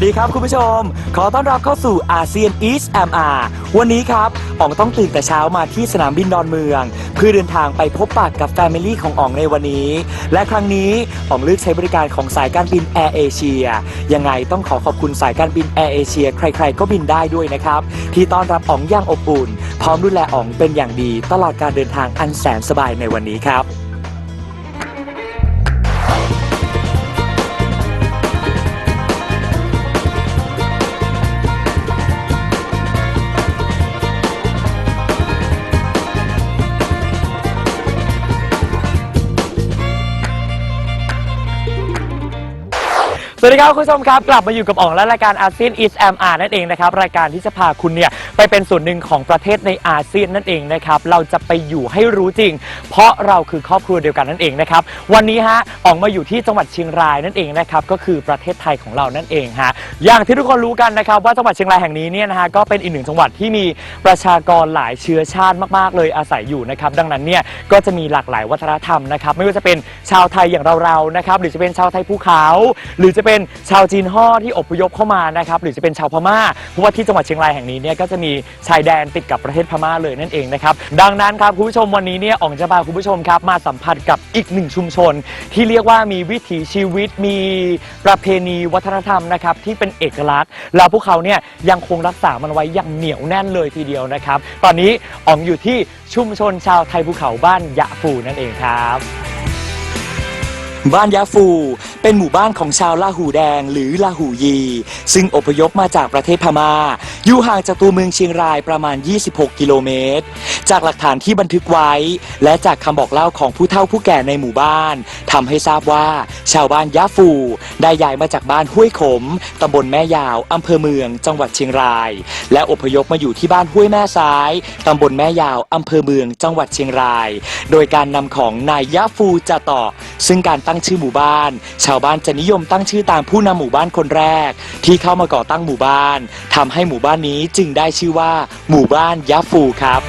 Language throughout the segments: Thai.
สดีครับคุณผู้ชม ขอต้อนรับเข้าสู่อาเซียน East MR วันนี้ครับอ๋องต้องตื่นแต่เช้ามาที่สนามบินดอนเมือง เพื่อเดินทางไปพบปะกับแฟมิลี่ของอ๋องในวันนี้ และครั้งนี้อ๋องเลือกใช้บริการของสายการบินแอร์เอเชียยังไงต้องขอขอบคุณสายการบินแอร์เอเชียใคร ๆ ก็บินได้ด้วยนะครับที่ต้อนรับอ๋องอย่างอบอุ่น พร้อมดูแลอ๋องเป็นอย่างดีตลอดการเดินทางอันแสนสบายในวันนี้ครับ สวัสดีครับคุณผู้ชมครับ กลับมาอยู่กับอ๋องและรายการอาเซียน East MR นั่นเองนะครับรายการที่จะพาคุณเนี่ยไปเป็นส่วนหนึ่งของประเทศในอาเซียนนั่นเองนะครับเราจะไปอยู่ให้รู้จริง เพราะเราคือครอบครัวเดียวกันนั่นเองนะครับวันนี้ฮะอ๋องมาอยู่ที่จังหวัดเชียงรายนั่นเองนะครับก็คือประเทศไทยของเรานั่นเองฮะอย่างที่ทุกคนรู้กันนะครับว่าจังหวัดเชียงรายแห่งนี้เนี่ยนะฮะก็เป็นอีกหนึ่งจังหวัดที่มีประชากรหลายเชื้อชาติมากๆ เลยอาศัยอยู่นะครับดังนั้นเนี่ยก็จะมีหลากหลายวัฒนธรรมนะครับไม่ว่าจะเป็นชาวไทยอย่างเราๆนะครับหรือจะเป็นชาวไทยภูเขา หรือจะเป็นชาวจีนฮ่อที่อพยพเข้ามานะครับหรือจะเป็นชาวพม่าเพราะว่าที่จังหวัดเชียงรายแห่งนี้เนี่ยก็จะมีชายแดนติดกับประเทศพม่าเลยนั่นเองนะครับดังนั้นครับคุณผู้ชมวันนี้เนี่ยอ๋องจะพาคุณผู้ชมครับมาสัมผัสกับอีกหนึ่งชุมชน ที่เรียกว่ามีวิถีชีวิตมีประเพณีวัฒนธรรมนะครับที่เป็นเอกลักษณ์แล้วพวกเขาเนี่ยยังคงรักษามันไว้อย่างเหนียวแน่นเลยทีเดียวนะครับ ตอนนี้อ๋องอยู่ที่ชุมชนชาวไทยภูเขาบ้านยะฟูนั่นเองครับ บ้านยะฟู เป็นหมู่บ้านของชาวลาหูแดงหรือลาหูยี ซึ่งอพยพมาจากประเทศพมา่า อยู่ห่างจากตัวเมืองเชียงรายประมาณ 26 กิโลเมตร จากหลักฐานที่บันทึกไว้ และจากคำบอกเล่าของผู้เฒ่าผู้แก่ในหมู่บ้านทำให้ทราบว่า ชาวบ้านยะฟู ได้ย้ายมาจากบ้านห้วยขมตำบลแม่ยาวอำเภอเมือง จังหวัดเชียงราย และอพยพมาอยู่ที่บ้านห้วยแม่ซ้ายตำบลแม่ยาวอำเภอเมือง จังหวัดเชียงราย โดยการนำของนายยะฟูจะต่อซึ่งการตั้งชื่อหมู่บ้าน ชาวบ้านจะนิยมตั้งชื่อตามผู้นำหมู่บ้านคนแรก ที่เข้ามาก่อตั้งหมู่บ้านทำให้หมู่บ้านนี้จึงได้ชื่อว่า หมู่บ้านยะฟูครับ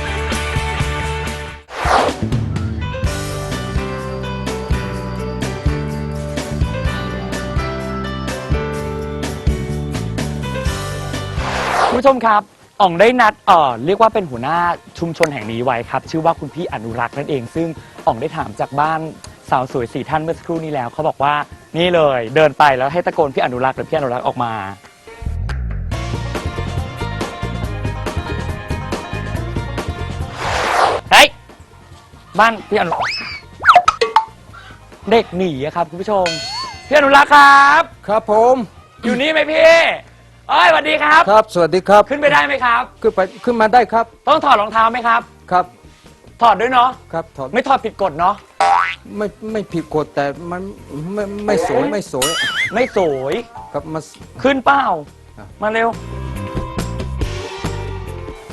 คุณผู้ชมครับอ่องได้นัดเอ่อเรียกว่าเป็นหัวหน้าชุมชนแห่งนี้ไว้ครับ ชื่อว่าคุณพี่อนุรักษ์นั่นเอง ซึ่งอ่องได้ถามจากบ้าน สาวสวยสี่ท่านเมื่อสักครู่นี้แล้วเขาบอกว่านี่เลยเดินไปแล้วให้ตะโกนพี่อนุรักษ์หรือพี่อนุรักษ์ออกมา เฮ้ย บ้านพี่อนุรักษ์เด็กหนีอะครับคุณผู้ชม พี่อนุรักษ์ครับ ครับผม อยู่นี่ไหมพี่เอ้ยสวัสดีครับ ครับ สวัสดีครับ ขึ้นไปได้ไหมครับ ขึ้นไปขึ้นมาได้ครับ ต้องถอดรองเท้าไหมครับ ครับ ถอดด้วยเนาะครับถอดไม่ถอดผิดกฎเนาะไม่ไม่ผิดกฎแต่มันไม่ไม่สวยไม่สวยไม่สวยครับมา ขึ้นเป้าครับ มาเร็ว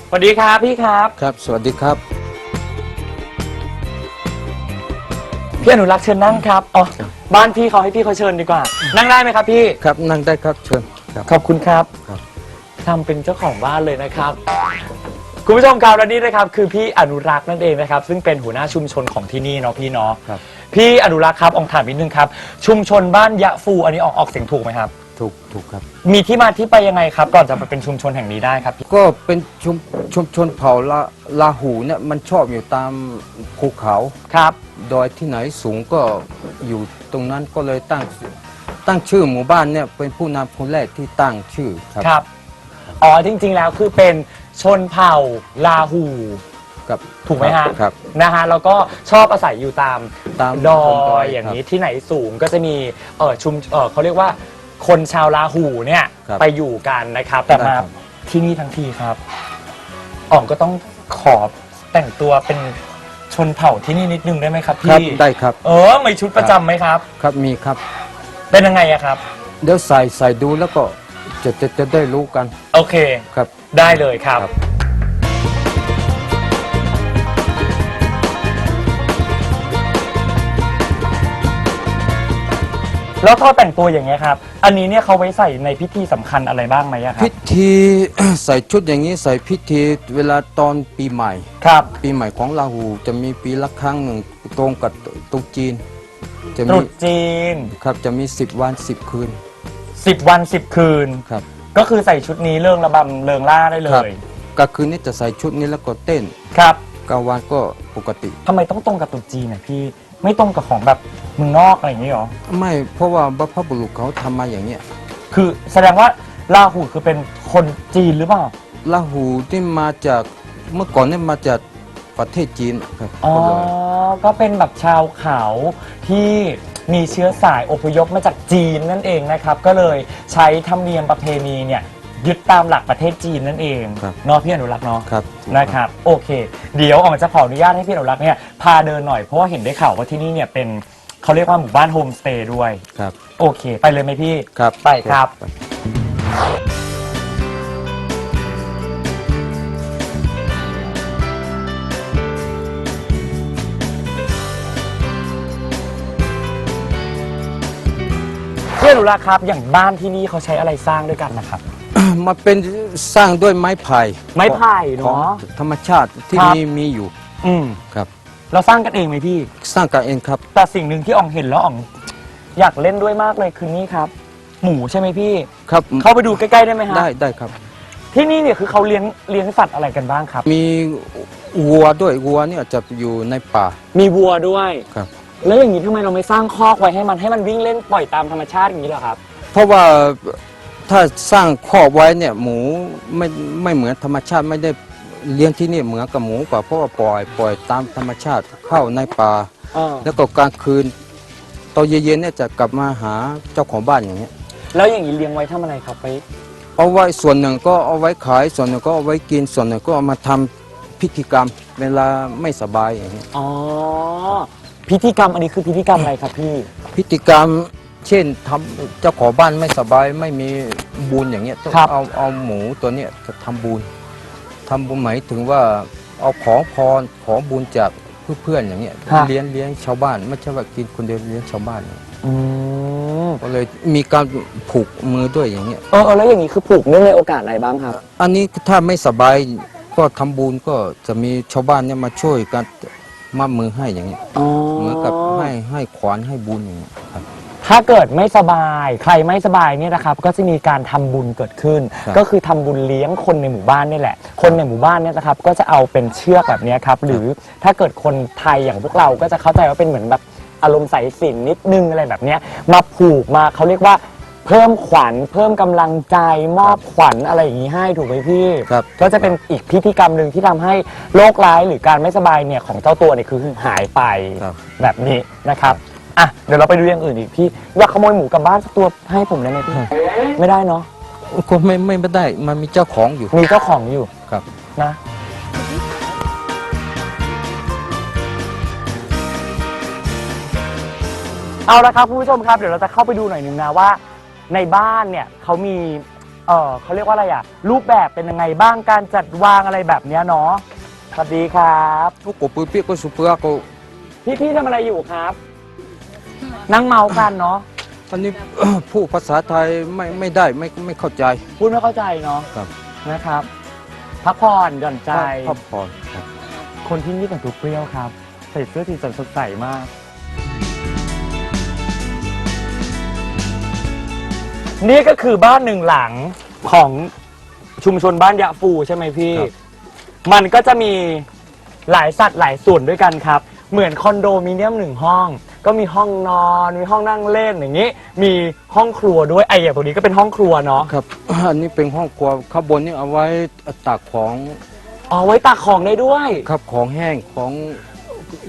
สวัสดีครับพี่ครับครับ สวัสดีครับ พี่อนุรักษ์เชิญนั่งครับอ๋อบ้านพี่เขาให้พี่เขาเชิญดีกว่า นั่งได้ไหมครับพี่ ครับนั่งได้ครับเชิญครับ ขอบคุณครับครับ ทำเป็นเจ้าของบ้านเลยนะครับ คุณผู้ชมครับและนี่นะครับคือพี่อนุรักษ์นั่นเองนะครับซึ่งเป็นหัวหน้าชุมชนของที่นี่เนาะพี่เนาะครับ พี่อนุรักษ์ครับอองถามนิดนึงครับ ชุมชนบ้านยะฟูอันนี้ออกออกเสียงถูกไหมครับ ถูกถูกครับ มีที่มาที่ไปยังไงครับ ก่อนจะมาเป็นชุมชนแห่งนี้ได้ครับก็เป็นชุมชุมชนเผ่าลาลาหูเนี่ยมันชอบอยู่ตามภูเขาครับ ดอยที่ไหนสูงก็อยู่ตรงนั้นก็เลยตั้งตั้งชื่อหมู่บ้านเนี่ยเป็นผู้นำคนแรกที่ตั้งชื่อครับ ครับ อ๋อจริงๆแล้วคือเป็น ชนเผ่าลาหูครับถูกไหมฮะ ครับ นะฮะแล้วก็ชอบอาศัยอยู่ตามตามดดออยยอย่างนี้ครับที่ไหนสูงก็จะมีเออชุมเออเขาเรียกว่าคนชาวลาหูเนี่ยครับไปอยู่กันนะครับ แต่ได้มาครับ ที่นี่ทั้งทีครับอ๋องก็ต้องขอแต่งตัวเป็นชนเผ่าที่นี่นิดนึงได้ไหมครับครับพี่ได้ครับเออมีชุดประจำไหมครับ ครับมีครับ เป็นยังไงอะครับ เดี๋ยวใส่ใส่ดูแล้วก็ จะจะจะได้รู้กันโอเค ครับ ได้เลยครับ ครับ แล้วท่อแต่งตัวอย่างเงี้ยครับ อันนี้เนี่ยเขาไว้ใส่ในพิธีสำคัญอะไรบ้างไหมอะครัพิบธี ใส่ชุดอย่างนี้ใส่พิธีเวลาตอนปีใหม่ ครับ ปีใหม่ของลาหูจะมีปีละครั้งหนึ่งตรงกับตรุษจีน จะตรุมีษจีน ครับจะมีสิบวันสิบคืน 10วัน10คืน ครับ ก็คือใส่ชุดนี้เริงระบำเริงล่าได้เลครับ ย กลางคืนนี่จะใส่ชุดนี้แล้วก็เต้นครับกลางวันก็ปกติ ทำไมต้องตรงกับตรุ๊จีนน่ะพี่ไม่ตรงกับของแบบเมืองนอกอะไรอย่างนี้หรอ ไม่เพราะว่าบรรพบุรุษเขาทำมาอย่างเนี้ยคือแสดงว่าลาหูคือเป็นคนจีนหรือเปล่าลาหูที่มาจากเมื่อก่อนเนี่ยมาจากประเทศจีนครับอ๋อ ก็เลยก็เป็นแบบชาวเขาที่ มีเชื้อสายอพยพมาจากจีนนั่นเองนะครับ ก็เลยใช้ธรรมเนียมประเพณีเนี่ยยึดตามหลักประเทศจีนนั่นเองเนาะพี่อนุรักษ์เนาะ ครับ นะครับ โอเค เดี๋ยวออกจะขออนุญาตให้พี่อนุรักษ์เนี่ยพาเดินหน่อยเพราะว่าเห็นได้ข่าวว่าที่นี่เนี่ยเป็นเขาเรียกว่าหมู่บ้านโฮมสเตย์ด้วย ครับ โอเค ไปเลยไหมพี่ ครับ ไปครับ ไป นุรักษ์ครับอย่างบ้านที่นี่เขาใช้อะไรสร้างด้วยกันนะครับ มาเป็นสร้างด้วยไม้ไผ่ไม้ไผ่เนอะของธรรมชาติที่ครับ มีมีอยู่อืมครับ เราสร้างกันเองไหมพี่ สร้างกันเองครับแต่สิ่งหนึ่งที่อ่องเห็นแล้วอ่องอยากเล่นด้วยมากเลยคือนี่ครับ หมูใช่ไหมพี่ ครับเข้าไปดูใกล้ๆได้ไหมฮะได้ได้ครับ ที่นี่เนี่ยคือเขาเลี้ยงเลี้ยงสัตว์อะไรกันบ้างครับ มีวัวด้วยวัวเนี่ยจะอยู่ในป่า มีวัวด้วย ครับ แล้วอย่างนี้ทำไมเราไม่สร้างคอกไว้ให้มันให้มันวิ่งเล่นปล่อยตามธรรมชาติอย่างนี้เหรอครับ เพราะว่าถ้าสร้างคอกไว้เนี่ยหมูไม่ไม่เหมือนธรรมชาติไม่ได้เลี้ยงที่นี่เหมือนกับหมูป่าเพราะว่าปล่อยปล่อยตามธรรมชาติเข้าในป่าแล้วก็กลางคืนตอนเย็นๆเนี่ยจะกลับมาหาเจ้าของบ้านอย่างเงี้ยแล้วอย่างนี้เลี้ยงไว้ทำอะไรครับไปเอาไว้ส่วนหนึ่งก็เอาไว้ขายส่วนหนึ่งก็เอาไว้กินส่วนหนึ่งก็เอามาทำพิธีกรรม เวลาไม่สบายอย่างเงี้ยอ๋อ พิธีกรรมอันนี้คือพิธีกรรมอะไรครับพี่ พิธีกรรมเช่นทำเจ้าของบ้านไม่สบายไม่มีบุญอย่างเงี้ยต้องครับ เอาเอาหมูตัวเนี้ยจะทำบุญทำบุญหมายถึงว่าเอาของพรของบุญจากเพื่อนๆอย่างเงี้ยเลี้ยงเลี้ยงชาวบ้าน ไม่ใช่ว่ากินคนเดียวเลี้ยงชาวบ้านอืมก็เลยมีการผูกมือด้วยอย่างเงี้ย เออเออแล้วอย่างนี้คือผูกเนื่องในโอกาสอะไรบ้างครับ อันนี้ถ้าไม่สบายก็ทำบุญก็จะมีชาวบ้านเนี่ยมาช่วยกัน มามือให้อย่างเงี้ยอ๋อเหมือนกับให้ให้ขวานให้บุญอย่างเงี้ยครับ ถ้าเกิดไม่สบาย ใครไม่สบายเนี่ยนะครับ ก็จะมีการทำบุญเกิดขึ้น ครับ ก็คือทำบุญเลี้ยงคนในหมู่บ้านนี่แหละ คนในหมู่บ้านเนี่ยนะครับ ก็จะเอาเป็นเชือกแบบเนี้ยครับ หรือถ้าเกิดคนไทยอย่างพวกเราก็จะเข้าใจว่าเป็นเหมือนแบบอารมณ์ใส่สิญจนนิดนึงอะไรแบบเนี้ยมาผูกมาเขาเรียกว่า เพิ่มขวัญเพิ่มกำลังใจมอบขวัญอะไรอย่างนี้ให้ถูกไหมพี่ ครับ ก็จะเป็นอีกพิธีกรรมหนึ่งที่ทำให้โรคร้ายหรือการไม่สบายเนี่ยของเจ้าตัวเนี่ยคือหายไปครับ แบบนี้นะครับอะเดี๋ยวเราไปดูอย่างอื่นอีกพี่อยากขโมยหมูกลับบ้านสักตัวให้ผมได้ไหมพี่ไม่ได้เนาะก็ไม่ไม่ไม่ได้มันมีเจ้าของอยู่ มีเจ้าของอยู่ครับ นะเอาละครับคุณผู้ชมครับเดี๋ยวเราจะเข้าไปดูหน่อยหนึงนะว่า ในบ้านเนี่ยเขามีเออเขาเรียกว่าอะไรอะรูปแบบเป็นยังไงบ้างการจัดวางอะไรแบบเนี้ยเนาะสวัสดีครับทุกกปุยเปียกก็สุเปลือกก็พี่พี่ทำอะไรอยู่ครับ นั่งเมากันเนาะอันนี้ ผู้ภาษาไทยไม่ไม่ได้ไม่ไม่เข้าใจ พูดไม่เข้าใจเนาะครับ นะครับพักผ่อนหย่อนใจ พักผ่อนครับ คนที่นี่แต่งตัวเปรี้ยวครับ ใส่เสื้อสีสันสดใสมาก นี่ก็คือบ้านหนึ่งหลังของชุมชนบ้านยะฟูใช่ไหมพี่ ครับ มันก็จะมีหลายสัตว์หลายส่วนด้วยกันครับ เหมือนคอนโดมิเนียมหนึ่งห้อง ก็มีห้องนอนมีห้องนั่งเล่นอย่างนี้ มีห้องครัวด้วยไอ้อย่างตัวนี้ก็เป็นห้องครัวเนาะครับ อันนี้เป็นห้องครัวข้างบนนี่เอาไว้ตากของอ๋อไว้ตากของได้ด้วย ครับของแห้งของ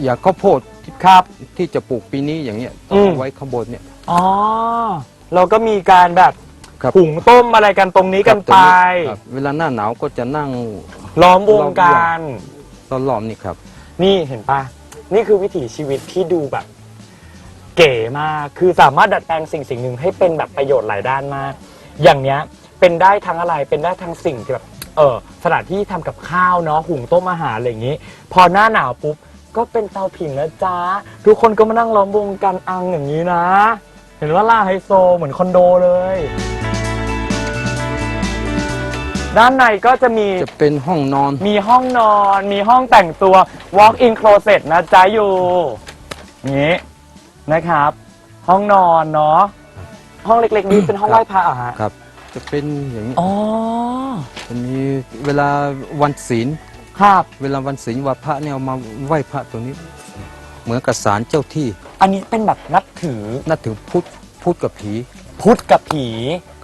อย่างข้าวโพดที่ครับ ที่จะปลูกปีนี้อย่างเงี้ยอืต้องมเอาไว้ข้างบนเนี่ยอ๋อ เราก็มีการแบบครับหุงต้มอะไรกันตรงนี้กันไป ครับเวลาหน้าหนาวก็จะนั่ง ล้อมวงกันล้อมๆนี่ครับ นี่เห็นปะนี่คือวิถีชีวิตที่ดูแบบ เก๋มาก คือสามารถดัดแปลงสิ่งสิ่งหนึ่งให้เป็นแบบประโยชน์หลายด้านมาก อย่างเนี้ยเป็นได้ทั้งอะไร เป็นได้ทั้งสิ่งที่แบบ เออสถานที่ทำกับข้าวเนาะ หุงต้มอาหารอะไรอย่างนี้ พอหน้าหนาวปุ๊บ ก็เป็นเตาผิงแล้วจ้าทุกคนก็มานั่งล้อมวงกันอังอย่างนี้นะ เห็นว่าล่าไฮโซเหมือนคอนโดเลย ด้านในก็จะมีจะเป็นห้องนอน มีห้องนอน มีห้องแต่งตัว walk in closet นะจ๊ะอยู่อย่างนี้นะครับ ห้องนอนเนาะห้องเล็กๆนี้เป็นห้องครับไหว้พระเหรอะฮะครับ จะเป็นอย่างนี้อ๋อจะมีเวลาวันศีลครับ เวลาวันศีลวันพระเนี่ยเอามาไหว้พระตรงนี้ เหมือนกับศาลเจ้าที่ อันนี้เป็นแบบนับถือนับถือพุทธพุทธกับผี พุทธกับผี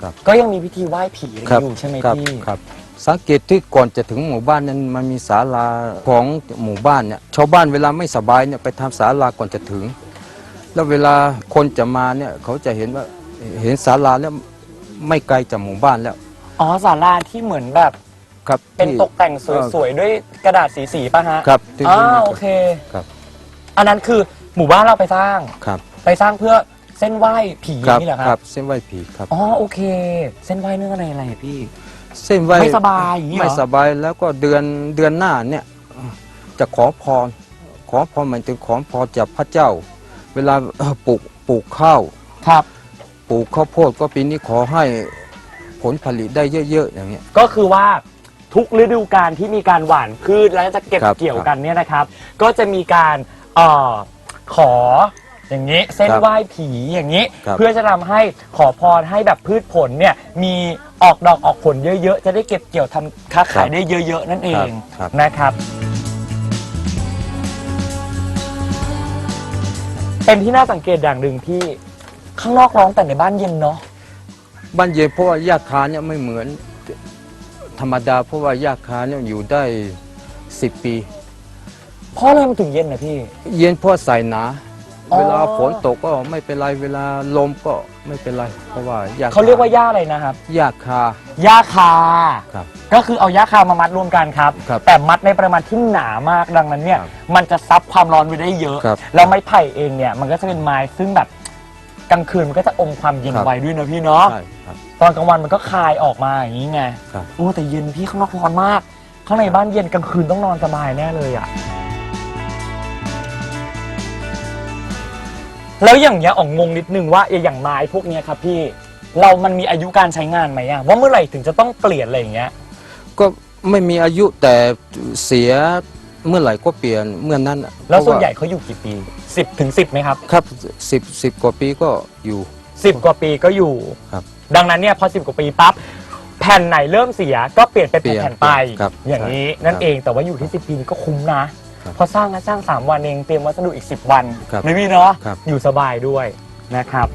ครับ ก็ยังมีพิธีไหว้ผีอยู่ใช่ไหมครับพี่ครับ สังเกตที่ก่อนจะถึงหมู่บ้านนั้นมันมีศาลาของหมู่บ้านเนี่ยชาวบ้านเวลาไม่สบายเนี่ยไปทำศาลาก่อนจะถึง แล้วเวลาคนจะมาเนี่ยเขาจะเห็นว่าเห็นศาลาแล้วไม่ไกลจากหมู่บ้านแล้ว อ๋อศาลาที่เหมือนแบบ ครับเป็นที่ตกแต่งสวยๆ ด้วยกระดาษสีๆป่ะฮะครับที่อ๋อนี่โอเค ครับ อันนั้นคือ หมู่บ้านเราไปสร้าง ครับไปสร้างเพื่อเส้นไหว้ผีครับนี่เหรอคครัรับบเส้นไหว้ผีครับ อ๋อโอเค เส้นไหว้เนื่องอะไรอะไรอะพี่ เส้นไหว้ไม่สบายอย่างนี้เหรอไม่สบายแล้วก็เดือนเดือนหน้าเนี่ยจะขอพร ขอพรหมายถึงขอพรจากพระเจ้า เวลาเอ่อปลูกปลูกข้าวครับ ปลูกข้าวโพดก็ปีนี้ขอให้ผลผลิตได้เยอะๆอย่างเงี้ย ก็คือว่าทุกฤดูกาลที่มีการหว่านพืชแล้วจะเก็บครับเกี่ยวกันเนี่ยนะครับ ก็จะมีการเอ่อ ขออย่างนี้เส้นครับไหว้ผีอย่างนี้ ครับเพื่อจะทำให้ขอพรให้แบบพืชผลเนี่ยมีออกดอกออกผลเยอะๆ จะได้เก็บเกี่ยวทำค้าขายได้เยอะ ๆ นั่นเองครับ นะครับ เป็นที่น่าสังเกตอย่างหนึ่งที่ข้างนอกร้องแต่ในบ้านเย็นเนาะ บ้านเย็นเพราะว่าหญ้าคาเนี่ยไม่เหมือน ธรรมดาเพราะว่าหญ้าคาเนี่ยอยู่ได้สิบปี เพราะอะไรมันถึงเย็นนะพี่ เย็นเพราะใส่หนา อ๋อ เวลาฝนตกก็ไม่เป็นไรเวลาลมก็ไม่เป็นไร เพราะว่าหญ้าเขาเรียกว่าหญ้าอะไรนะครับ หญ้าคาหญ้าคา ครับ ก็คือเอาหญ้าคามามัดรวมกันครับ ครับแต่มัดในปริมาณที่หนามากดังนั้นเนี่ย ครับมันจะซับความร้อนไว้ได้เยอะ ครับแล้วไม้ไผ่เองเนี่ยมันก็จะเป็นไม้ซึ่งแบบกลางคืนมันก็จะอมความเย็นครับ ไว้ด้วยนะพี่เนาะ ใช่ครับ ตอนกลางวันมันก็คายออกมาอย่างนี้ไงครับ โอ้แต่เย็นพี่ข้างนอกร้อนมาก ข้างในบ้านเย็นกลางคืนต้องนอนสบายแน่เลยอะ แล้วอย่างเงี้ยอ๋องงงนิดนึงว่าอย่างไม้พวกเนี้ยครับพี่เรามันมีอายุการใช้งานไหมอะว่าเมื่อไหร่ถึงจะต้องเปลี่ยนอะไรอย่างเงี้ย ก็ไม่มีอายุแต่เสียเมื่อไหร่ก็เปลี่ยนเมื่อนั้นน่ะแล้วส่วนเพราะาใหญ่เขาอยู่กี่ปี 10ถึง10ไหมครับ ครับสิบสิบกว่าปีก็อยู่ 10 กว่าปีก็อยู่ ครับดังนั้นเนี่ยพอ 10 กว่าปีปั๊บแผ่นไหนเริ่มเสียก็เปลี่ยนเป็นเปลี่ยนแผ่นๆไป ครับอย่างนี้ใช่นั่นครับเองแต่ว่าอยู่ที่ 10 ปีนี่ก็คุ้มนะ ครับเพอสร้างนะสร้าง 3 วันเองเตรียมวัสดุอีก 10 วันครับไม่มีเนาะครับ อยู่สบายด้วยนะครับ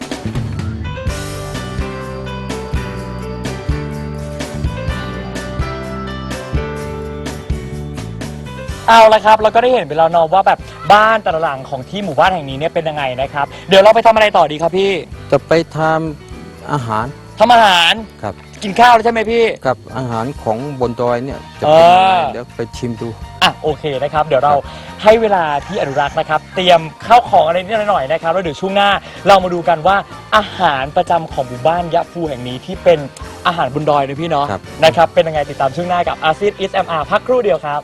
เอาละครับ เราก็ได้เห็นไปแล้วเนาะว่าแบบบ้านแต่ละหลังของที่หมู่บ้านแห่งนี้เนี่ยเป็นยังไงนะครับ เดี๋ยวเราไปทำอะไรต่อดีครับพี่จะไปทำอาหารทำอาหาร ครับ กินข้าวแล้วใช่ไหมพี่ กับอาหารของบนดอยเนี่ยจะเป็นยังไงเออ เดี๋ยวไปชิมดู อะโอเคนะครับ เดี๋ยวเราให้เวลาพี่อนุรักษ์นะครับ เตรียมข้าวของอะไรนิดหน่อยนะครับแล้วเดี๋ยวช่วงหน้าเรามาดูกันว่าอาหารประจำของหมู่บ้านยะฟูแห่งนี้ที่เป็นอาหารบนดอยนะพี่เนาะครับ นะครับเป็นยังไงติดตามช่วงหน้ากับอาซีดอิสเอ็มอาร์พักครู่เดียวครับ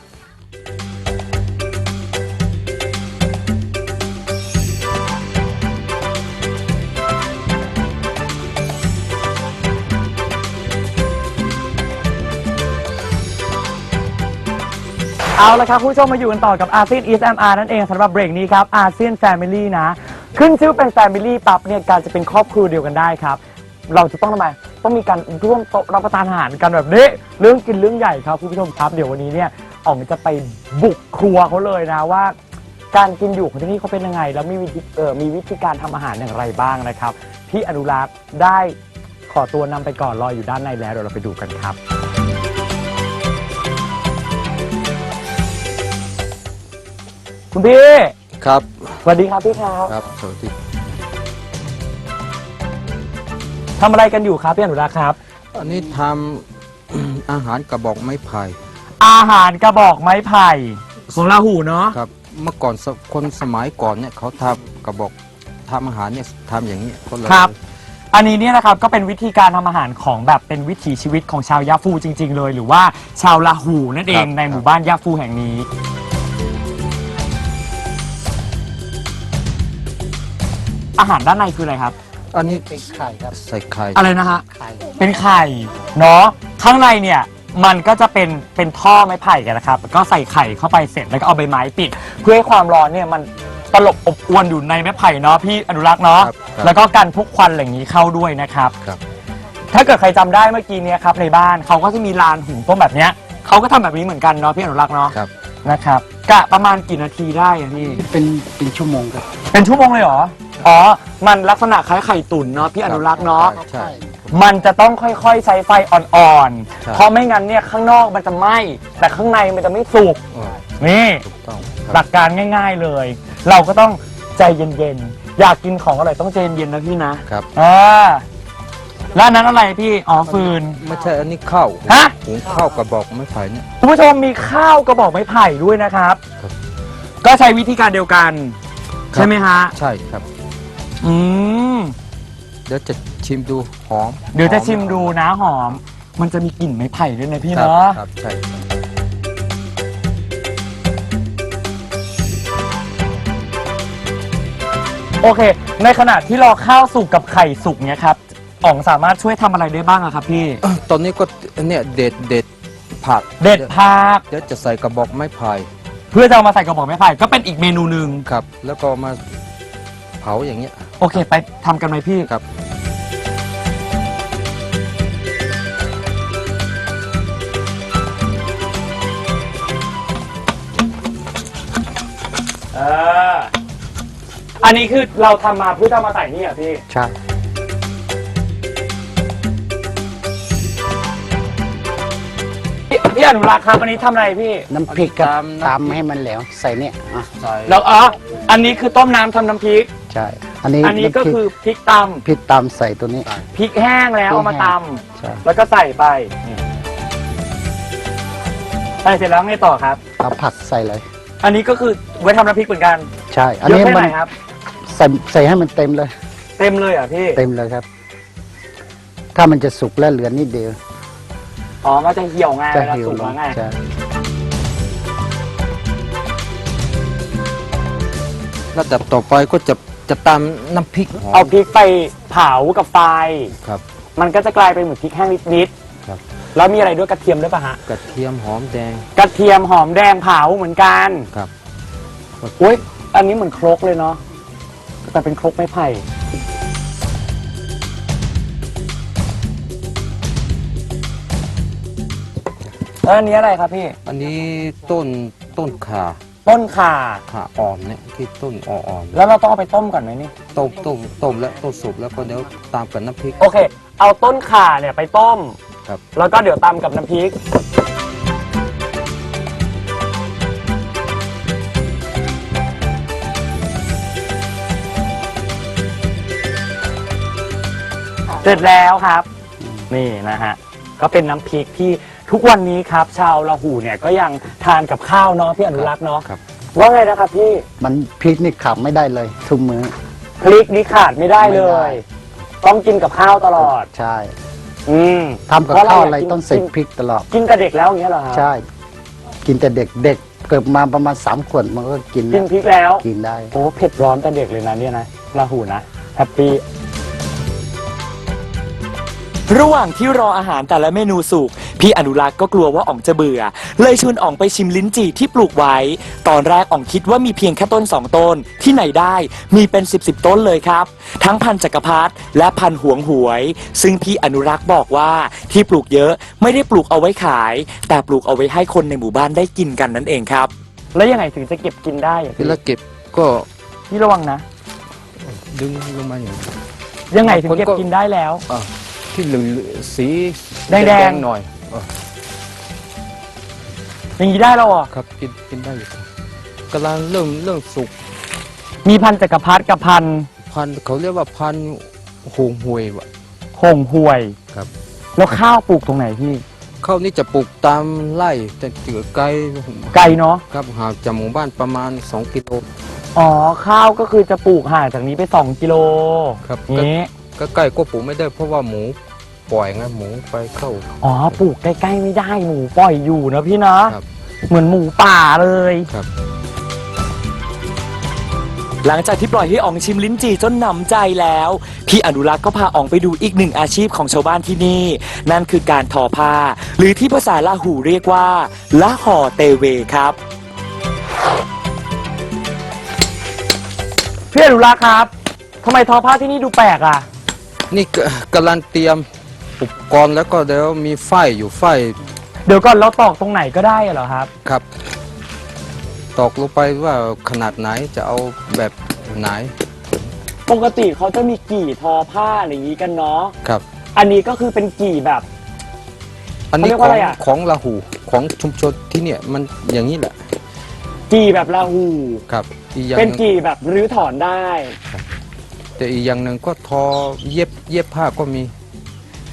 เอาละครับคุณผู้ชมมาอยู่กันต่อกับอาเซียน ESMR นั่นเองสำหรับเบรกนี้ครับอาเซียนแฟมิลี่นะ ขึ้นชื่อเป็นแฟมิลี่ปั๊บเนี่ยการจะเป็นครอบครัวเดียวกันได้ครับ เราจะต้องทำไมต้องมีการร่วมโต๊ะรับประทานอาหารกันแบบนี้ เรื่องกินเรื่องใหญ่ครับคุณผู้ชมครับเดี๋ยววันนี้เนี่ยอ๋องจะไปบุกครัวเขาเลยนะว่า การกินอยู่ของที่นี่เขาเป็นยังไง แล้วมีวิธีเอ่อมีวิธีการทำอาหารอย่างไรบ้างนะครับพี่อนุรักษ์ได้ขอตัวนำไปก่อนรออยู่ด้านในแล้วเดี๋ยวเราไปดูกันครับ คุณพี่ ครับ สวัสดีครับพี่ครับครับ สวัสดีทำอะไรกันอยู่ครับพี่อนุรักษ์ครับ อันนี้ทำ อาหารกระบอกไม้ไผ่อาหารกระบอกไม้ไผ่ของลาหูเนาะ ครับ เมื่อก่อนสคนสมัยก่อนเนี่ยเขาทำกระบอกทำอาหารเนี่ยทำอย่างนี้ก็เลยครับ อันนี้เนี่ยนะครับก็เป็นวิธีการทำอาหารของแบบเป็นวิถีชีวิตของชาวยาฟูจริง ๆ เลย หรือว่าชาวลาหูนั่นเองในหมู่บ้านยาฟูแห่งนี้ อาหารด้านในคืออะไรครับ อันนี้เป็นไข่ครับใส่ไข่อะไรนะฮะ ไข่เป็นไข่เนาะข้างในเนี่ยมันก็จะเป็นเป็นท่อไม้ไผ่กันนะครับก็ใส่ไข่เข้าไปเสร็จแล้วก็เอาใบไม้ปิด เพื่อให้ความร้อนเนี่ยมันลบอบอวนอยู่ในไม้ไผ่เนาะพี่อนุรักษ์เนาะครับครับแล้วก็กันพวกควันอะไรอย่างนี้เข้าด้วยนะครับ ครับ ถ้าเกิดใครจำได้เมื่อกี้เนี่ยครับในบ้านเขาก็จะมีลานหุงต้มแบบเนี้ยเขาก็ทำแบบนี้เหมือนกันเนาะพี่อนุรักษ์เนาะครับ นะครับกะประมาณกี่นาทีได้อะพี่เป็นเป็นชั่วโมงครับ เป็นชั่วโมงเลยเหรอ อ๋อ มันลักษณะคล้ายไข่ตุ๋นเนาะพี่อนุรักษ์เนาะ ใช่ มันจะต้องค่อยๆ ใช้ไฟอ่อนใช่ๆเพราะไม่งั้นเนี่ยข้างนอกมันจะไหม้ แต่ข้างในมันจะไม่สุก เออนี่ ถูกต้องคหรับลักการง่าย ๆเลย เราก็ต้องใจเย็นๆ อยากกินของอร่อยต้องใจเย็นๆนะพี่นะครับอ่าแล้วอันนั้นอะไรพี่ อ๋อฟืน ไม่ใช่อันนี้ข้าวฮะ หุงข้าวกระบอกไม้ไผ่เนี่ย คุณผู้ชมมีข้าวกระบอกไม้ไผ่ด้วยนะครับ ครับ ก็ใช้วิธีการเดียวกันครับใช่ไหมฮะ ใช่ครับ อืมเดี๋ยวจะชิมดูหอมเดี๋ยวจะหอชิมดูนะหอม มันจะมีกลิ่นไม้ไผ่ด้วยนะพี่ครับเนาะครับใช่โอเค ในขณะที่รอข้าวสุกกับไข่สุกเนี่ยครับอ๋องสามารถช่วยทำอะไรได้บ้างอะครับพี่ตอนนี้ก็เนี่ยเด็ดเด็ดผักเด็ดผักเดี๋ยวจะใส่กระบอกไม้ไผ่เพื่อจะเอามาใส่กระบอกไม้ไผ่ก็เป็นอีกเมนูหนึ่งครับ แล้วก็มาเผาอย่างเงี้ย โอเค ไปทำกันไหมพี่ครับ เอออันนี้คือเราทำมาเพื่อจะเอามาใส่นี่เหรอะพี่ ใช่พี่พี่อนุรักษ์ครับอันนี้ทำอะไรพี่ น้ำพริกครับตามน้ำตำให้มันแหลวใส่เนี่ยอะใส่แล้วอ๋ออันนี้คือต้มน้ำทำน้ำพริก ใช่ อันนี้อันนี้ก็ำพริคือพริกตพริกตำใส่ตัวนี้ำพริกแห้งแล้วเอามาตใช่ำแล้วก็ใส่ไปใส่เสร็จแล้วไงต่อครับ เอาผักใส่เลย อันนี้ก็คือไว้ทำน้ำพริกเหมือนกันใช่ อันเยอะนี้แค่มัไหนนครับ ใส่ใส่ให้มันเต็มเลย เต็มเลยเหรอะพี่ เต็มเลยครับ ถ้ามันจะสุกแล้วเหลือนิดเดียว อ๋อมันจะเหี่ยวไงจะเวลาหิวสุกลแล้วงไงใช่ระดับต่อไปก็จะ จะตามน้ำพริกหอเอามพริกไปเผากับไฟ ครับมันก็จะกลายเป็นเหมือนพริกแห้งนิดครับๆแล้วมีอะไรด้วยกระเทียมด้วยป่ะฮะกระเทียมหอมแดงกระเทียมหอมแดงเผาเหมือนกันครับอุ้ยอันนี้เหมือนครกเลยเนาะแต่เป็นครกไม้ไผ่ แล้วอันนี้อะไรครับพี่ อันนี้ต้นต้นข่า ต้นข่าข่าอ่อนเนี่ยที่ต้นอ่อนๆแล้วเราต้องเอาไปต้มก่อนไหมนี่ ต้มต้มต้มแล้วต้มสุกแล้วก็เดี๋ยวตามกับน้ำพริก โอเค เอาต้นข่าเนี่ยไปต้ม ครับ แล้วก็เดี๋ยวตำกับน้ำพริก เสร็จแล้วครับ นี่นะฮะ ก็เป็นน้ำพริกที่ ทุกวันนี้ครับ ชาวละหูเนี่ยก็ยังทานกับข้าวเนาะพี่อนุรักษ์เนาะครับ ว่าไงนะครับพี่มันพริกนี่ขับไม่ได้เลยทุกมื้อ พริกนี่ขาดไม่ได้เลไม่ได้ยต้องกินกับข้าวตลอด ใช่อืมทำกับเพราะข้าวเราอะไรอยากกินต้องใส่พริกตลอด กินกับเด็กแล้วอย่างเงี้ยเหรอครับใช่ กินแต่เด็กเด็กเกิดมาประมาณสามขวดมันก็กินกินพริกแล้วกินได้ โอ้เผ็ดร้อนแต่เด็กเลยนะเนี่ยนะลาหูนะแฮปปี้ระหว่างที่รออาหารแต่ละเมนูสุก พี่อนุรักษ์ก็กลัวว่าอ๋องจะเบื่อ เลยชวนอ๋องไปชิมลิ้นจี่ที่ปลูกไว้ ตอนแรกอ๋องคิดว่ามีเพียงแค่ต้นสองต้น ที่ไหนได้มีเป็น 10บสต้นเลยครับ ทั้งพันธุ์จักรพรรดิและพันธุ์หวงหวย ซึ่งพี่อนุรักษ์บอกว่าที่ปลูกเยอะไม่ได้ปลูกเอาไว้ขาย แต่ปลูกเอาไว้ให้คนในหมู่บ้านได้กินกันนั่นเองครับ แล้วยังไงถึงจะเก็บกินได้อะเวลาเก็บก็พี่ระวังนะ ดึงลงมาอย่างนี้ ยังไงถึงบางคนเก็บก็กินได้แล้ว อะที่เหลืองสีแดงๆ หน่อยเอออย่างนี้ได้แล้วอะครับกินกินได้อยู่กำลังเริ่มเริ่มสุกมีพันธุ์จักรพรรดิกับพันธุ์พันธุ์เขาเรียกว่าพันธุ์หงหวยวะ หงหวยครับ แล้วข้าวปลูกตรงไหนพี่ ข้าวนี่จะปลูกตามไร่แต่เจือไกลไกลเนาะครับห่างจากหมู่บ้านประมาณ 2 กิโลอ๋อข้าวก็คือจะปลูกห่างจากนี้ไป 2 กิโลครับนี้ก็ใกล้ก็ปลูกไม่ได้เพราะว่าหมู ปล่อยไงหมูไปเข้า อ๋อปลูกใกล้ๆไม่ได้หมูปล่อยอยู่นะพี่นะครับ เหมือนหมูป่าเลย ครับ หลังจากที่ปล่อยให้อ๋องชิมลิ้นจี่จนหนำใจแล้ว พี่อนุรักษ์ก็พาอ๋องไปดูอีกหนึ่งอาชีพของชาวบ้านที่นี่ นั่นคือการทอผ้า หรือที่ภาษาลาหูเรียกว่าละห่อเตเวครับอนุรักษ์ครับทำไมทอผ้าที่นี่ดูแปลกอะ นี่กกำลังเตรียม อุปกรณ์แล้วก็เดี๋ยวมีไฟอยู่ไฟเดี๋ยวก่อนเราตอกตรงไหนก็ได้เหรอครับ ครับ ตอกลงไปว่าขนาดไหนจะเอาแบบไหนปกติเขาจะมีกี่ทอผ้าอะไรอย่างนี้กันเนาะครับ อันนี้ก็คือเป็นกี่แบบ อันนี้เขาเรียกขว่าออะงไรอะ ของลาหูของชุมชนที่เนี่ยมันอย่างนี้แหละกี่แบบลาหูครับ อีกอย่างหเป็นนึ่งกี่แบบรื้อถอนได้ แต่อีกอย่างหนึ่งก็ทอเย็บเย็บผ้าก็มี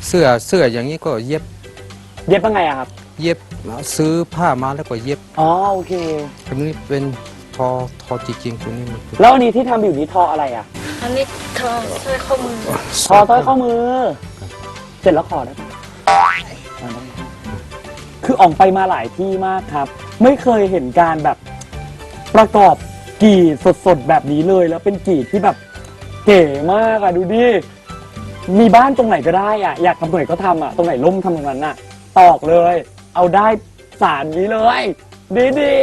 เสื้อเสื้ออย่างนี้ก็เย็บเย็บยังไงอะครับ เย็บซื้อผ้ามาแล้วก็เย็บอ๋อโอเค อันนี้เป็นทอทอจริงๆตัวนี้มันคือแล้วอันนี้ที่ทำอยู่นี้ทออะไรอะอันนี้ทอสร้อยข้อมือทอสร้อยข้อมือ เสร็จแล้วขอได้ปะอ่าได้ครับคืออ่องไปมาหลายที่มากครับ ไม่เคยเห็นการแบบประกอบกี่สดๆแบบนี้เลย แล้วเป็นกี่ที่แบบเก๋มากอะดูดิ มีบ้านตรงไหนก็ได้อะอยากทำตรงไหนก็ทำอะตรงไหนล่มทำตรงนั้นอะ ตอกเลย เอาได้สารนี้เลย ดีดี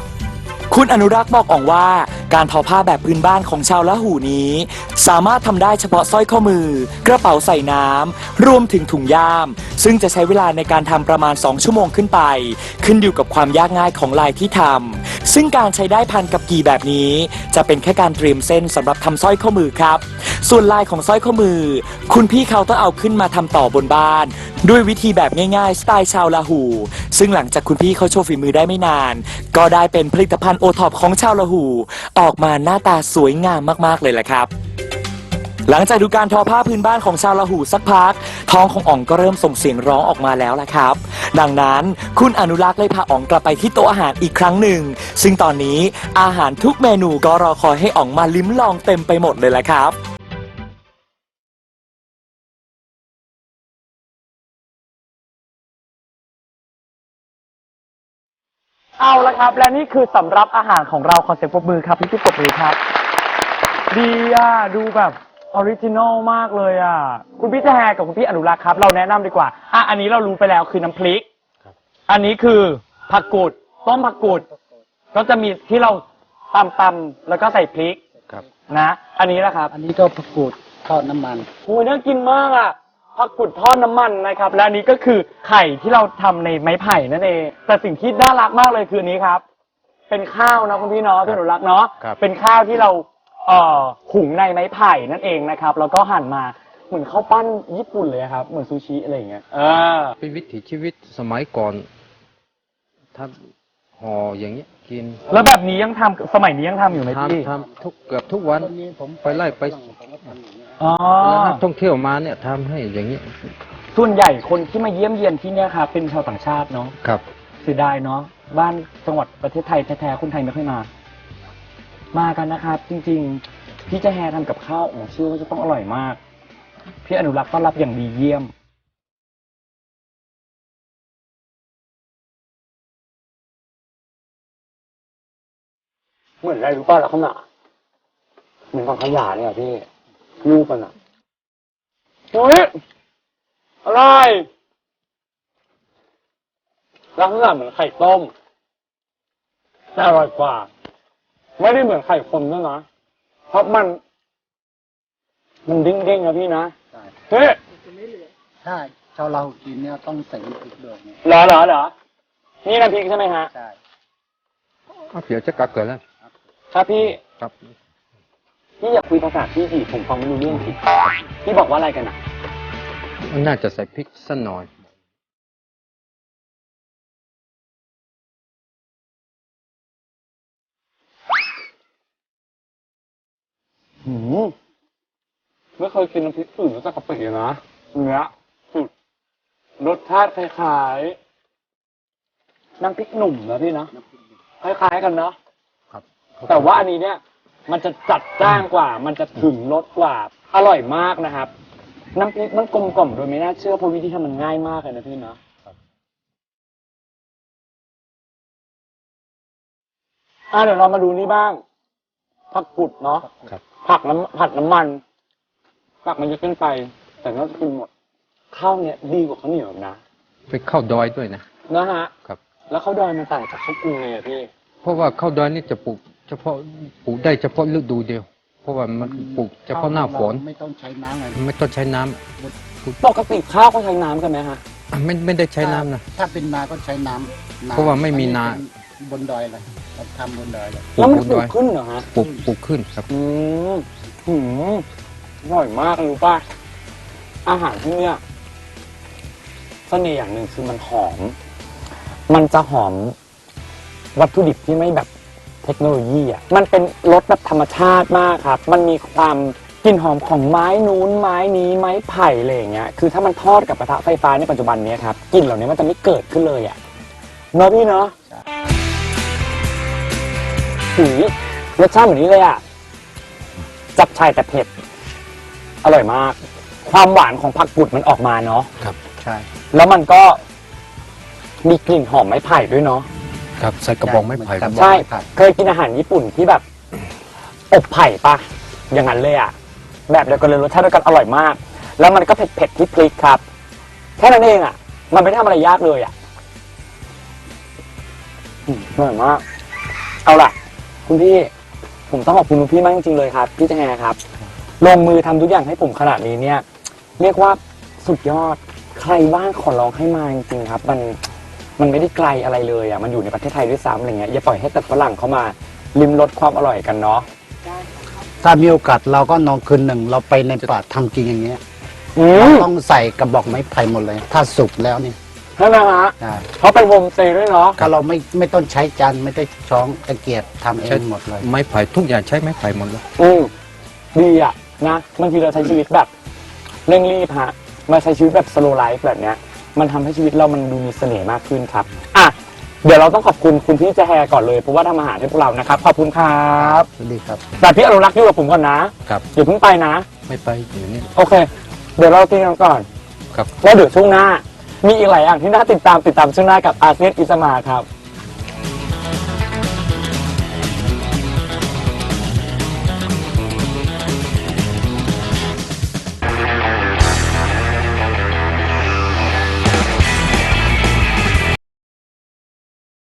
ๆ คุณอนุรักษ์บอกอ่องว่า การทอผ้าแบบพื้นบ้านของชาวละหูนี้ สามารถทำได้เฉพาะสร้อยข้อมือ กระเป๋าใส่น้ำรวมถึงถุงย่าม ซึ่งจะใช้เวลาในการทำประมาณ 2 ชั่วโมงขึ้นไป ขึ้นอยู่กับความยากง่ายของลายที่ทำซึ่งการใช้ได้พันกับกี่แบบนี้ จะเป็นแค่การเตรียมเส้นสำหรับทำสร้อยข้อมือครับ ส่วนลายของสร้อยข้อมือ คุณพี่เขาต้องเอาขึ้นมาทำต่อบนบ้าน ด้วยวิธีแบบง่ายๆสไตล์ชาวลาหู ซึ่งหลังจากคุณพี่เขาโชว์ฝีมือได้ไม่นาน ก็ได้เป็นผลิตภัณฑ์โอท็อปของชาวลาหูอออกมาหน้าตาสวยงามมากๆเลยแหละครับ หลังจากดูการทอผ้าพื้นบ้านของชาวละหูสักพัก ท้องของอ๋องก็เริ่มส่งเสียงร้องออกมาแล้วล่ะครับ ดังนั้นคุณอนุรักษ์เลยพาอ๋องกลับไปที่โต๊ะอาหารอีกครั้งหนึ่ง ซึ่งตอนนี้อาหารทุกเมนูก็รอคอยให้อ๋องมาลิ้มลองเต็มไปหมดเลยแหละครับ เอาละครับ และนี่คือสำรับอาหารของเราขอเสียงปรบมือครับพี่พี่ปรบมือครับ ดีอะ ดูแบบออริจินอลมากเลยอะ คุณพี่แจแฮกับคุณพี่อนุรักษ์ครับ เราแนะนำดีกว่า อะ อันนี้เรารู้ไปแล้วคือน้ำพริก อันนี้คือผักกูดต้มผักกูด ก็จะมีที่เราตำตำๆแล้วก็ใส่พริกครับ นะ อันนี้นะครับ อันนี้ก็ผักกูดทอดน้ำมัน โอ้ยน่ากินมากอะ ผักกุดทอดน้ำมันนะครับ และอันนี้ก็คือไข่ที่เราทำในไม้ไผ่นั่นเอง แต่สิ่งที่น่ารักมากเลยคืออนนี้ครับ เป็นข้าวนะคุณพี่เนาะพี่หนูรักเนาะครับ เป็นข้าวที่เราเอ่อหุงในไม้ไผ่นั่นเองนะครับ แล้วก็หั่นมาเหมือนข้าวปั้นญี่ปุ่นเลยครับ เหมือนซูชิอะไรอย่างเงี้ยเออ เป็นวิถีชีวิตสมัยก่อนถ้าห่ออย่างเงี้ยกินแล้วแบบนี้ยังทำสมัยนี้ยังทำอยู่ไหมพี่ ทำทำทุกเกือบทุกวันวันนี้ผมไปไล่ไป อ๋อ แล้วนักท่องเที่ยวมาเนี่ยทำให้อย่างเงี้ยส่วนใหญ่คนที่มาเยี่ยมเยียนที่เนี่ยครับเป็นชาวต่างชาติเนาะครับ เสียดายเนาะบ้านจังหวัดประเทศไทยแท้ๆคนไทยไม่ค่อยมา มากันนะครับ จริงๆ พี่เจะแฮทำกับข้าวผมเชื่อว่าจะต้องอร่อยมาก พี่อนุรักษ์ต้อนรับอย่างดีเยี่ยมเหมือนอะไรรู้ป่ะลักษณะเหมือนของขยะเนี่ยพี่ รูปมันอะเฮ้ยอะไรลักษณะเหมือนไข่ต้มแต่อร่อยกว่า ไม่ได้เหมือนไข่คนด้วยนะ เพราะมัน มันเด้งๆนะพี่นะใช่เฮ้ยถ้าชาวเรากินเนี่ยต้องใส่พริกด้วยเนี่ยเหรอเหรอเหรอนี่น้ำพริกใช่ไหมฮะ ใช่อ้าวเดี๋ยวจะกักเกิดแล้ว ครับพี่ ครับ พี่อยากคุยภาษาพี่สิผมฟังไม่รู้เรื่องสิพี่บอกว่าอะไรกันอะ มันน่าจะใส่พริกสักหน่อยหืมไม่เคยกินน้ำพริกอื่นนอกจากกะปิเลยนะเนื้อสุดรสชาติคล้ายๆน้ำพริกหนุ่มนะพี่นะคล้ายๆกันเนาะครับ แต่ว่าอันนี้เนี่ย มันจะจัดจ้านกว่า มันจะถึงรสกว่า อร่อยมากนะครับ น้ำพริกมันกลมกล่อมโดยไม่น่าเชื่อเพราะวิธีทำมันง่ายมากเลยนะพี่นะอะเดี๋ยวเรามาดูนี่บ้าง ผักกุดเนาะครับ ผักน้ำผัดน้ำมันผักมันจะขึ้นไป แต่ก็กินหมด ข้าวเนี่ยดีกว่าข้าวเหนียวนะไปเข้าดอยด้วยนะนะฮะครับ แล้วข้าวดอยมันต่างจากข้าวกรุงไงอะพี่ เพราะว่าข้าวดอยนี่จะปลูกเฉพาะปลูกได้เฉพาะฤดูเดียวอเพราะว่ามันปลูกเฉพาะหน้าฝนไม่ต้องใช้น้ำเลยไม่ต้องใช้น้ำปกติข้าวเขาใช้น้ำกันไหมฮะไม่ไม่ได้ใช้น้ำนะ ถ้าเป็นนาก็ใช้น้ำเพราะว่าไม่มีนา อัเป็บนดอยเลยเราทำบนดอยเลยปลูแล้วกมันบนปลูดกอยขึ้นเหรอฮะปลูกปลูกขึ้นครับ อืมหืมอร่อยมากเลยรู้ป่ะอาหารที่เนี่ยเสน่ห์อย่างหนึ่งคือมันหอม มันจะหอม วัตถุดิบที่ไม่แบบ เทคโนโลยีอะมันเป็นรสแบบธรรมชาติมากครับ มันมีความกลิ่นหอมของไม้นู้นไม้นี้ไม้ไผ่อะไรอย่างเงี้ยคือถ้ามันทอดกับกระทะไฟฟ้าในปัจจุบันเนี้ยครับกลิ่นเหล่านี้มันจะไม่เกิดขึ้นเลยอะเนาะพี่เนาะหือรสชาติเหมือนนี้เลยอะจับชายแต่เผ็ด อร่อยมาก ความหวานของผักกุดมันออกมาเนาะใช่ แล้วมันก็มีกลิ่นหอมไม้ไผ่ด้วยเนาะ ครับใส่กระบอกไม้ไผ่กระบอกใช่ ไม้ไผ่เคยกินอาหารญี่ปุ่นที่แบบ อบไผ่ปะอย่างนั้นเลยอะแบบเดียวกันเลยรสชาติเดียวกันอร่อยมาก แล้วมันก็เผ็ดเผ็ดๆที่พริกครับ แค่นั้นเองอะมันไม่ได้ทำอะไรยากเลยอะอืมอร่อยมาก เอาล่ะ คุณพี่ ผมต้องขอบคุณคุณพี่มากจริงๆเลยครับ พี่แจงครับ ลงมือทำทุกอย่างให้ผมขนาดนี้เนี่ย เรียกว่าสุดยอด ใครบ้างขอร้องให้มาจริงๆครับ มัน มันไม่ได้ไกลอะไรเลยอะมันอยู่ในประเทศไทยด้วยซ้ำอะไรเงี้ยอย่าปล่อยให้แต่ฝรั่งเข้ามาลิมรสความอร่อยกันเนาะถ้ามีโอกาสเราก็นอนคืนหนึ่งเราไปในป่าทำกินอย่างเงี้ยอืมเราต้องใส่กระบอกไม้ไผ่หมดเลย ถ้าสุกแล้วนี่ใช่ไหมฮะใช่เพราะเป็นโฮมสเตย์ด้วยเนาะถ้าเราไม่ไม่ต้องใช้จานไม่ได้ช้อนตะเกียบทำเองหมดเลย ไม้ไผ่ทุกอย่างใช้ไม้ไผ่หมดเลยอืมดีอะนะบางทีเราใช้ชีวิตแบบเร่งรีบฮะมาใช้ชีวิตแบบสโลไลฟ์แบบเนี้ย มันทำให้ชีวิตเรามันดูมีเสน่ห์มากขึ้นครับอะเดี๋ยวเราต้องขอบคุณคุณพี่แจแฮก่อนเลยเพราะว่าทำอาหารให้พวกเรานะครับขอบคุณครับสวัสดีครับ แต่พี่อนุรักษ์อยู่กับผมก่อนนะครับ อย่าเพิ่งไปนะ ไม่ไปอยู่นี่ โอเค เดี๋ยวเรากินกันก่อนครับ แล้วเดี๋ยวช่วงหน้า มีอีกหลายอย่างที่น่าติดตามติดตามช่วงหน้ากับอาเซียนอิสมาครับ